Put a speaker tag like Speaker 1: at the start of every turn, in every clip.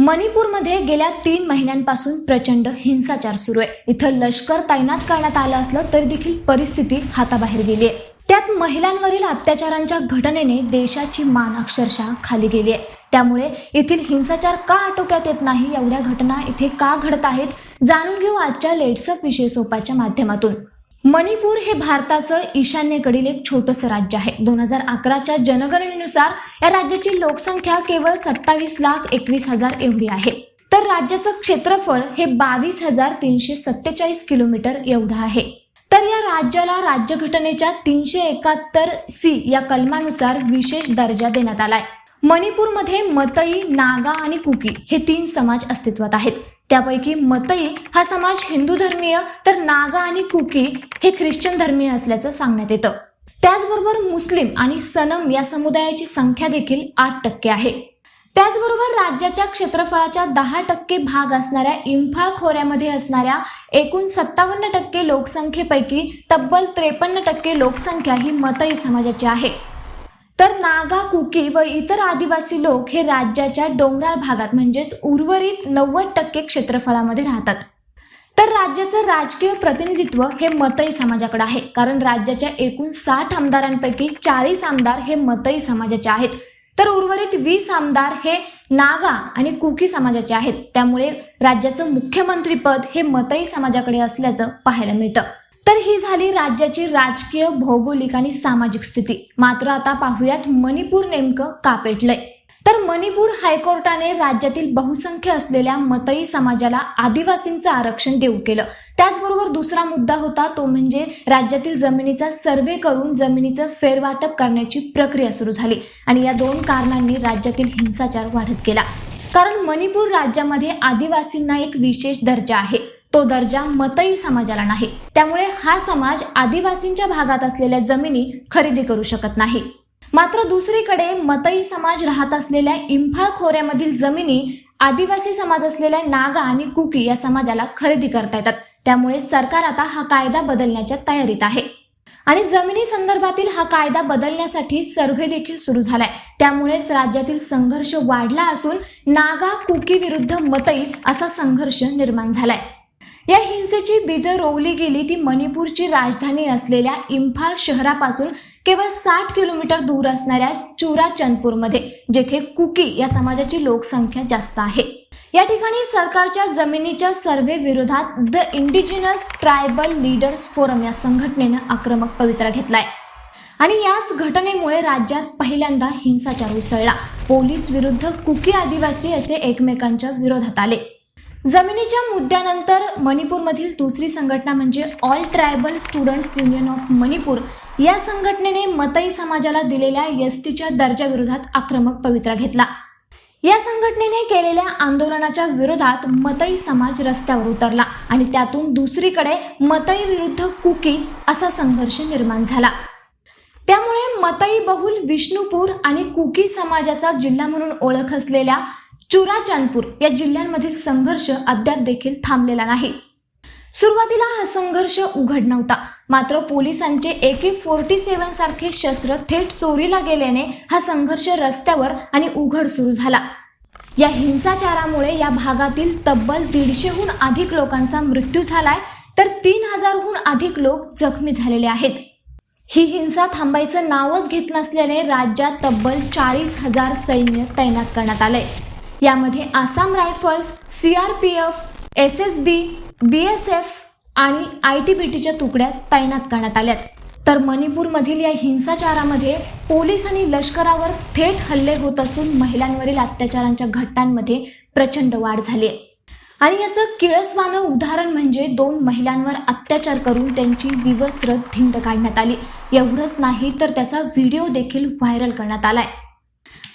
Speaker 1: मणिपूरमध्ये गेल्या तीन महिन्यांपासून प्रचंड हिंसाचार सुरू आहे. इथं लष्कर तैनात करण्यात आलं असलं तरी देखील परिस्थिती हाताबाहेर गेली आहे. त्यात महिलांवरील अत्याचारांच्या घटनेने देशाची मान अक्षरशः खाली गेली आहे. त्यामुळे येथील हिंसाचार का आटोक्यात येत नाही एवढ्या घटना इथे का घडत आहेत जाणून घेऊ आजच्या लेट्सअप विषय सोपाच्या माध्यमातून. मणिपूर हे भारताचं ईशान्येकडील एक छोटंसं राज्य आहे. दोन हजार अकराच्या जनगणनेनुसार या राज्याची लोकसंख्या केवळ सत्तावीस लाख एकवीस हजार एवढी आहे. तर राज्याचं क्षेत्रफळ हे बावीस हजार तीनशे सत्तेचाळीस किलोमीटर एवढं आहे. तर या राज्याला राज्यघटनेच्या तीनशे एकाहत्तर सी या कलमानुसार विशेष दर्जा देण्यात आलाय. मणिपूरमध्ये मतई नागा आणि कुकी हे तीन समाज अस्तित्वात आहेत. त्यापैकी मतई हा समाज हिंदू धर्मीय तर नागा आणि कुकी हे ख्रिश्चन धर्मीय असल्याचं सांगण्यात येतं. त्याचबरोबर मुस्लिम आणि सनम या समुदायाची संख्या देखील आठ टक्के आहे. त्याचबरोबर राज्याच्या क्षेत्रफळाच्या दहा टक्के भाग असणाऱ्या इम्फाळ खोऱ्यामध्ये असणाऱ्या एकूण सत्तावन्न टक्के लोकसंख्येपैकी तब्बल त्रेपन्न टक्के लोकसंख्या ही मतई समाजाची आहे. तर नागा कुकी व इतर आदिवासी लोक हे राज्याच्या डोंगराळ भागात म्हणजेच उर्वरित नव्वद टक्के क्षेत्रफळामध्ये राहतात. तर राज्याचं राजकीय प्रतिनिधित्व हे मतई समाजाकडे आहे कारण राज्याच्या एकूण साठ आमदारांपैकी चाळीस आमदार हे मतई समाजाचे आहेत. तर उर्वरित वीस आमदार हे नागा आणि कुकी समाजाचे आहेत. त्यामुळे राज्याचं मुख्यमंत्रीपद हे मतई समाजाकडे असल्याचं पाहायला मिळतं. तर ही झाली राज्याची राजकीय भौगोलिक आणि सामाजिक स्थिती. मात्र आता पाहूयात मणिपूर नेमकं का पेटलंय? तर मणिपूर हायकोर्टाने राज्यातील बहुसंख्य असलेल्या मतई समाजाला आदिवासींचं आरक्षण देऊ केलं. त्याचबरोबर दुसरा मुद्दा होता तो म्हणजे राज्यातील जमिनीचा सर्वे करून जमिनीचं फेरवाटप करण्याची प्रक्रिया सुरू झाली आणि या दोन कारणांनी राज्यातील हिंसाचार वाढत गेला. कारण मणिपूर राज्यामध्ये आदिवासींना एक विशेष दर्जा आहे. तो दर्जा मतई समाजाला नाही. त्यामुळे हा समाज आदिवासींच्या भागात असलेल्या जमिनी खरेदी करू शकत नाही. मात्र दुसरीकडे मतई समाज राहत असलेल्या इम्फाळ खोऱ्यामधील जमिनी आदिवासी समाज असलेल्या नागा आणि कुकी या समाजाला खरेदी करता येतात. त्यामुळे सरकार आता हा कायदा बदलण्याच्या तयारीत आहे. आणि जमिनी संदर्भातील हा कायदा बदलण्यासाठी सर्व्हे देखील सुरू झालाय. त्यामुळेच राज्यातील संघर्ष वाढला असून नागा कुकी विरुद्ध मतई असा संघर्ष निर्माण झालाय. या हिंसेची बीजं रोवली गेली ती मणिपूरची राजधानी असलेल्या इम्फाळ शहरापासून केवळ साठ किलोमीटर दूर असणाऱ्या चुराचंदपूरमध्ये जेथे कुकी या समाजाची लोकसंख्या जास्त आहे. या ठिकाणी सरकारच्या जमिनीच्या सर्व्हे विरोधात the indigenous tribal leaders forum या संघटनेनं आक्रमक पवित्रा घेतलाय. आणि याच घटनेमुळे राज्यात पहिल्यांदा हिंसाचार उसळला. पोलीस विरुद्ध कुकी आदिवासी असे एकमेकांच्या विरोधात आले. जमिनीच्या मुद्द्यानंतर मणिपूरमधील दुसरी संघटना म्हणजे all tribal students union of Manipur या संघटनेने मतई समाजाला दिलेल्या एस टीच्या दर्जाविरोधात आक्रमक पवित्रा घेतला. या संघटनेने केलेल्या आंदोलनाच्या विरोधात मतई समाज रस्त्यावर उतरला आणि त्यातून दुसरीकडे मतई विरुद्ध कुकी असा संघर्ष निर्माण झाला. त्यामुळे मतई बहुल विष्णुपूर आणि कुकी समाजाचा जिल्हा म्हणून ओळख असलेल्या चुराचांदपूर या जिल्ह्यांमधील संघर्ष अद्याप देखील थांबलेला नाही. सुरुवातीला हा संघर्ष उघड नव्हता. मात्र पोलिसांचे ए के फोर्टी सेव्हन सारखे शस्त्र थेट चोरीला गेल्याने हा संघर्ष रस्त्यावर आणि उघड सुरू झाला. या हिंसाचारामुळे या भागातील तब्बल दीडशेहून अधिक लोकांचा मृत्यू झालाय तर तीन हजारहून अधिक लोक जखमी झालेले आहेत. ही हिंसा थांबायचं नावच घेत नसल्याने राज्यात तब्बल चाळीस हजार सैन्य तैनात करण्यात आलंय. यामध्ये Assam rifles C R P F S S B B S F आणि आय टी बी टीच्या तुकड्या तैनात करण्यात आल्यात. तर मणिपूरमधील या हिंसाचारामध्ये पोलीस आणि लष्करावर थेट हल्ले होत असून महिलांवरील अत्याचारांच्या घटनांमध्ये प्रचंड वाढ झाली आहे. आणि याचं किळसवानं उदाहरण म्हणजे दोन महिलांवर अत्याचार करून त्यांची विवस्त्र धिंड काढण्यात आली. एवढंच नाही तर त्याचा व्हिडिओ देखील व्हायरल करण्यात आलाय.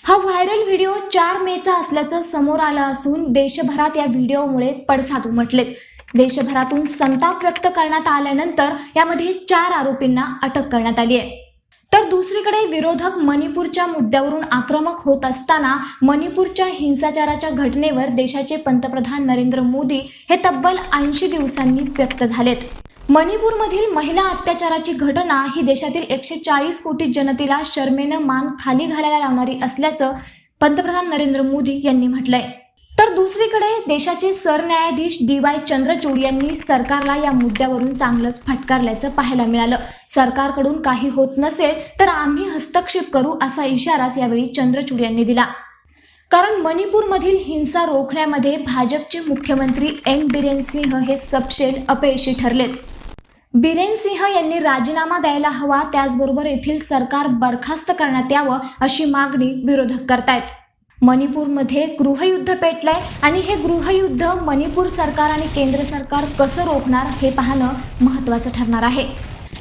Speaker 1: हा व्हायरल व्हिडिओ चार मेचा असल्याचं समोर आलं असून देशभरात या व्हिडिओमुळे पडसाद उमटलेत देशभरातून संताप व्यक्त करण्यात आल्यानंतर यामध्ये चार आरोपींना अटक करण्यात आली आहे. तर दुसरीकडे विरोधक मणिपूरच्या मुद्द्यावरून आक्रमक होत असताना मणिपूरच्या हिंसाचाराच्या घटनेवर देशाचे पंतप्रधान नरेंद्र मोदी हे तब्बल ऐंशी दिवसांनी व्यक्त झालेत. मणिपूरमधील महिला अत्याचाराची घटना ही देशातील एकशे चाळीस कोटी जनतेला शर्मेनं मान खाली घालायला लावणारी असल्याचं पंतप्रधान नरेंद्र मोदी यांनी म्हटलंय. तर दुसरीकडे देशाचे सरन्यायाधीश डी वाय चंद्रचूड यांनी सरकारला या मुद्द्यावरून चांगलंच फटकारल्याचं पाहायला मिळालं. सरकारकडून काही होत नसेल तर आम्ही हस्तक्षेप करू असा इशाराच यावेळी चंद्रचूड यांनी दिला. कारण मणिपूरमधील हिंसा रोखण्यामध्ये भाजपचे मुख्यमंत्री एन बिरेन सिंह हे सपशेल अपयशी ठरलेत. बिरेन सिंह यांनी राजीनामा द्यायला हवा त्याचबरोबर येथील सरकार बरखास्त करण्यात यावं अशी मागणी विरोधक करतायत. मणिपूरमध्ये गृहयुद्ध पेटलंय आणि हे गृहयुद्ध मणिपूर सरकार आणि केंद्र सरकार कसं रोखणार हे पाहणं महत्त्वाचं ठरणार आहे.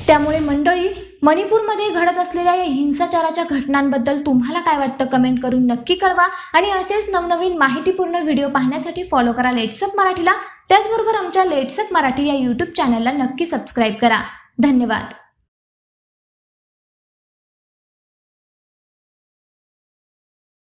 Speaker 1: त्यामुळे मंडळी मणिपूरमध्ये घडत असलेल्या या हिंसाचाराच्या घटनांबद्दल तुम्हाला काय वाटतं कमेंट करून नक्की कळवा आणि असेच नवनवीन माहितीपूर्ण व्हिडिओ पाहण्यासाठी फॉलो करा. लेट्सअप मराठीला त्याचबरोबर आमच्या लेट्सअप मराठी या यूट्यूब चॅनलला नक्की सबस्क्राईब करा. धन्यवाद.